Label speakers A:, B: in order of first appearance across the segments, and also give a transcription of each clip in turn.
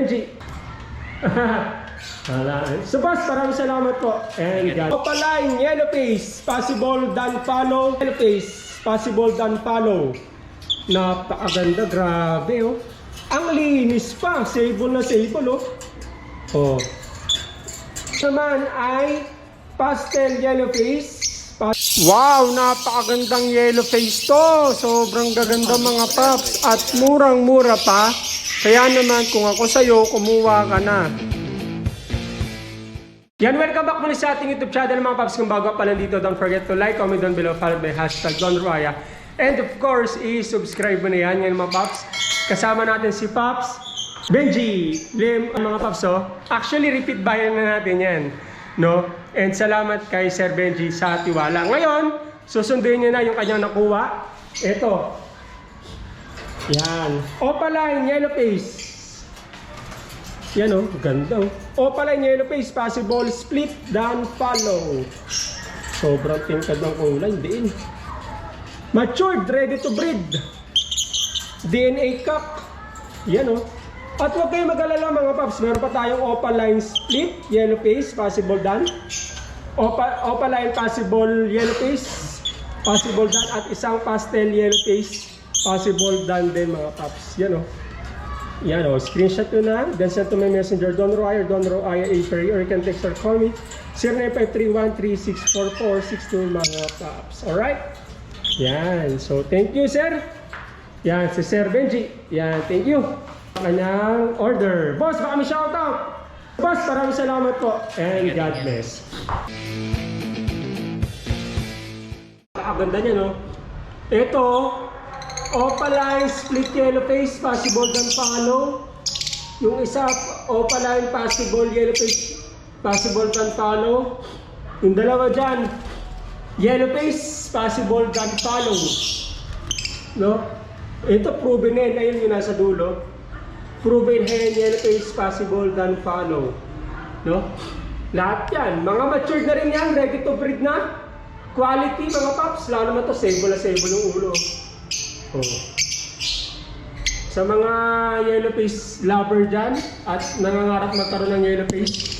A: Benji. Wala. So boss, maraming salamat po. And God. Opaline, yellow face, possible done follow. Yellow face, possible done follow. Napakaganda, grabe oh. Ang linis pa, sable na sable oh. Oh. Naman ay pastel yellow face. Wow, napakagandang yellow face to. Sobrang gaganda mga paps at murang-mura pa. Kaya naman kung ako sa'yo, kumuha ka na. Yan, welcome back muli sa ating YouTube channel mga paps. Kung bago pa lang dito, don't forget to like, comment down below, follow my hashtag Don Ruaya. And of course, i-subscribe mo na yan, yan mga paps. Kasama natin si Paps, Benji, Lim, mga paps oh. Actually, repeat buyer na natin yan. No? And salamat kay Sir Benji sa tiwala. Ngayon, susunduin niyo na yung kanyang nakuha. Ito. Yan. Opaline, yellow face. Yan oh, ganda oh. Opaline yellow face, possible split down follow. Sobrang tingkad ng kulay, din. Matured, ready to breed. DNA cup. Yan oh. At huwag kayong mag-alala mga paps, meron pa tayong opaline split, yellow face, possible done. Opa, opaline possible yellow face, possible done. At isang pastel yellow face, possible done din mga paps. Yan oh. Yan o, screenshot nyo na. Then send to my messenger, Don Roy or Don Roy A. Perry or you can text or call me 0953-1364462 mga paps. Alright? Yan. So, thank you, sir. Yan, si Sir Benji. Yan, thank you. Kanyang order. Boss, baka may shoutout. Boss, maraming salamat po. And God bless. Nakaganda niya, no? Ito, Opaline split yellow face, possible dan follow. Yung isa, Opaline possible yellow face, possible dan follow. Yung dalawa dyan, yellow face, possible dan follow. No? Ito proven hen, ayun yung nasa dulo. Proven hen, yellow face, possible dan follow. No? Lahat yan. Mga matured na rin yan, ready to breed na. Quality mga paps, lalo naman to sable na sable yung ulo. Oh. Sa mga yellow face lover dyan at nangangarap magkaroon ng yellow face,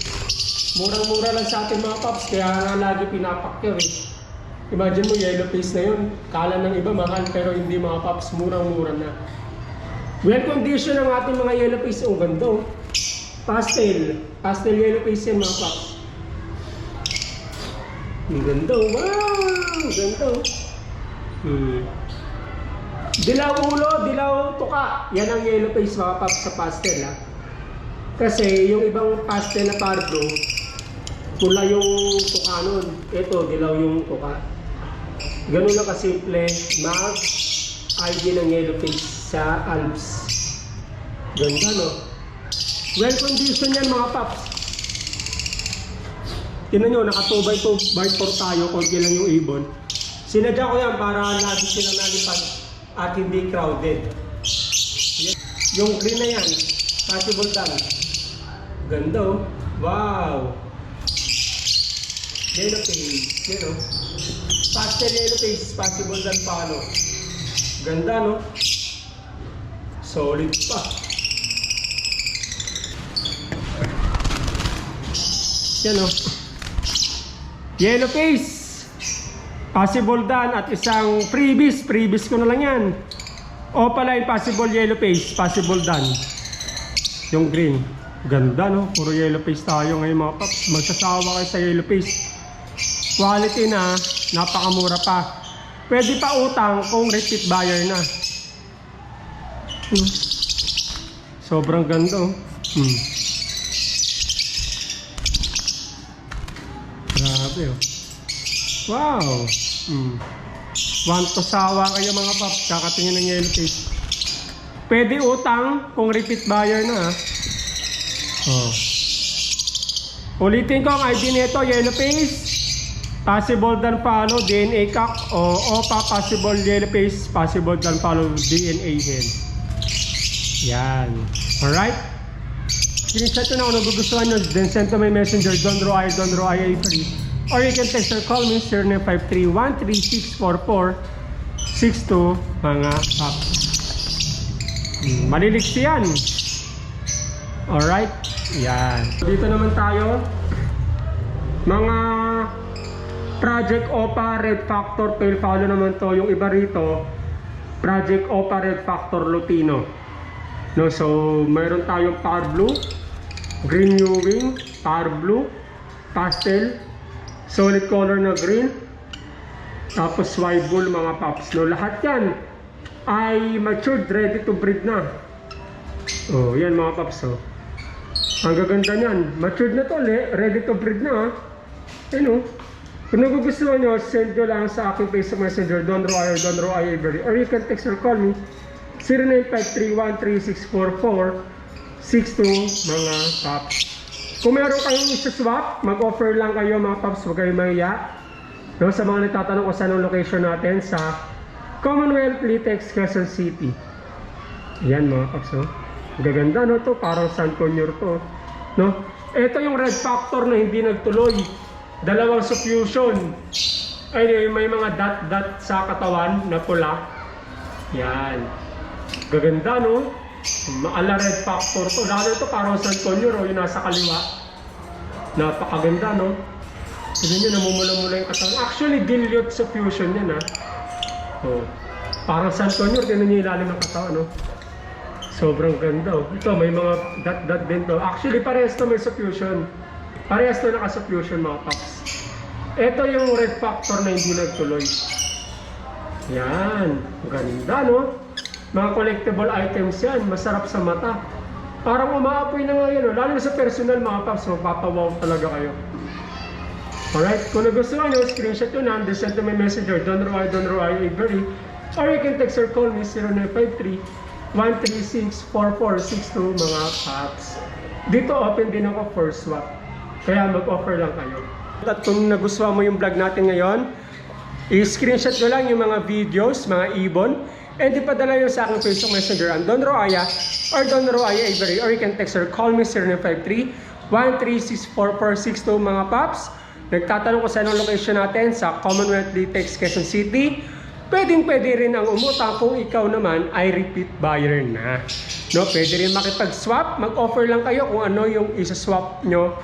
A: murang-mura lang sa ating mga paps, kaya nga lagi pinapakyaw eh. Imagine mo yellow face na yun, kala ng iba mahal pero hindi mga paps, murang-mura na. Well condition ang ating mga yellow face, oh ganda oh. Pastel, pastel yellow face yan mga paps. Ang ganda oh, wow! Ganda oh. Hmm. Dilaw ulo, dilaw tuka. Yan ang yellow face mga paps sa pastel ha. Kasi yung ibang pastel na pardo, pula yung tuka nun. Ito, dilaw yung tuka. Ganun lang kasimple mag ID ng yellow face sa Alps. Ganda no? Well condition yan mga paps. Tingnan nyo, naka 2 by 2 by 4 tayo, konti lang yung ibon. Sinadya ko yan para lagi silang nalipad at hindi crowded. Yung green na yan, possible done. Ganda oh. Wow! Yellow face, yun oh. Pastel yellow face, possible done follow. Ganda no? Solid pa. Yan oh. Yellow face. Possible done at isang freebies. Freebies ko na lang yan. Opaline possible yellow face. Possible done. Yung green. Ganda no? Puro yellow face tayo ngayon mga paps. Magsasawa kayo sa yellow face. Quality na. Napakamura pa. Pwede pa utang kung repeat buyer na. Hmm. Sobrang ganda oh. Hmm. Grabe oh. Wow! Mm. Want to sawa kayo mga paps, kakatingin ng yellow face. Pwede utang kung repeat buyer na. ha. Oh. Ulitin ko ang ID nito, yellow face. Possible dan follow, DNA cock. O OPA, possible yellow face. Possible dan follow, DNA hen. Yan. Alright? Screenshot nyo na kung nagugustuhan nyo, then send to my messenger, Don Roy, Don Roy A3. Or you can text or call me, 0953-13644-62, mga paps. Hmm, Maliliksi yan. Alright? Yan. Dito naman tayo. Mga Project OPA Red Factor Pale Follow naman to. Yung iba rito, Project OPA Red Factor Lutino. No, so mayroon tayong Power Blue, Green Ewing, Power Blue, Pastel, solid color na green, tapos white bull mga paps. No, lahat yan ay matured, ready to breed na. Oh, yan mga paps. Oh. Ang gaganda niyan. Matured na to, le- ready to breed na. Ano? Kung nagugustuhan nyo, send nyo lang sa aking Facebook Messenger, Don Roy or Don Roy Avery. Or you can text or call me 0953-13644-62 mga paps. Kung meron kayong isa-swap, mag-offer lang kayo mga paps, huwag kayong mahiya. No, sa mga nagtatanong kung saan ang location natin sa Commonwealth Litex, Quezon City. Yan mga paps, no? Ang Gaganda no to, parang San Conyor to. No? Ito yung red factor na hindi nagtuloy. Dalawang suffusion. Ay, may mga dot-dot sa katawan na pula. Yan. Gaganda no? Maala red factor to. Lalo to parang San Conyor, oh, yung nasa kaliwa. Napakaganda no? Tignan nyo, namumula-mula yung katawan. Actually, dilute suffusion yan ha. Oh. Parang San Conyor, tignan nyo ilalim ng katawan no? Sobrang ganda. oh. Ito, may mga dot-dot din to. Actually, parehas to may suffusion. Parehas to naka-suffusion mga paps. Ito yung red factor na hindi nagtuloy. Yan. Ganda, no? Mga collectible items yan. Masarap sa mata. Parang umaapoy na nga yan, no? Lalo na sa personal mga paps, mapapawaw talaga kayo. Alright, kung nagustuhan nyo, screenshot na, and send to my messenger, Don Roy, Don Roy, Avery. Or you can text or call me, 0953 136-4462 mga paps. Dito open din ako for swap. Kaya mag-offer lang kayo. At kung nagustuhan mo yung vlog natin ngayon, i-screenshot nyo lang yung mga videos, mga ibon, and ipadala nyo sa aking Facebook Messenger ang Don Roaya or Don Roaya Avery or you can text or call me 0953 1364462 mga paps. Nagtatanong ko sa anong location natin sa Commonwealth Litex, Quezon City. Pwedeng pwede rin ang umutang kung ikaw naman ay repeat buyer na. No, pwede rin makipag-swap, mag-offer lang kayo kung ano yung isa-swap nyo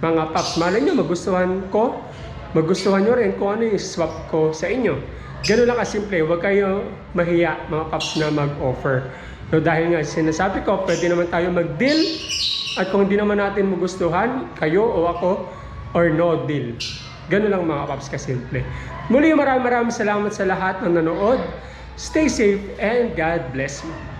A: mga paps. Malay nyo, magustuhan ko, magustuhan nyo rin kung ano yung swap ko sa inyo. Ganun lang kasimple, huwag kayo mahiya mga paps na mag-offer. No, dahil nga sinasabi ko, pwede naman tayo mag-deal at kung hindi naman natin magustuhan, kayo o ako, or no deal. Ganun lang mga paps kasimple. Muli maraming maraming salamat sa lahat ng nanood. Stay safe and God bless you.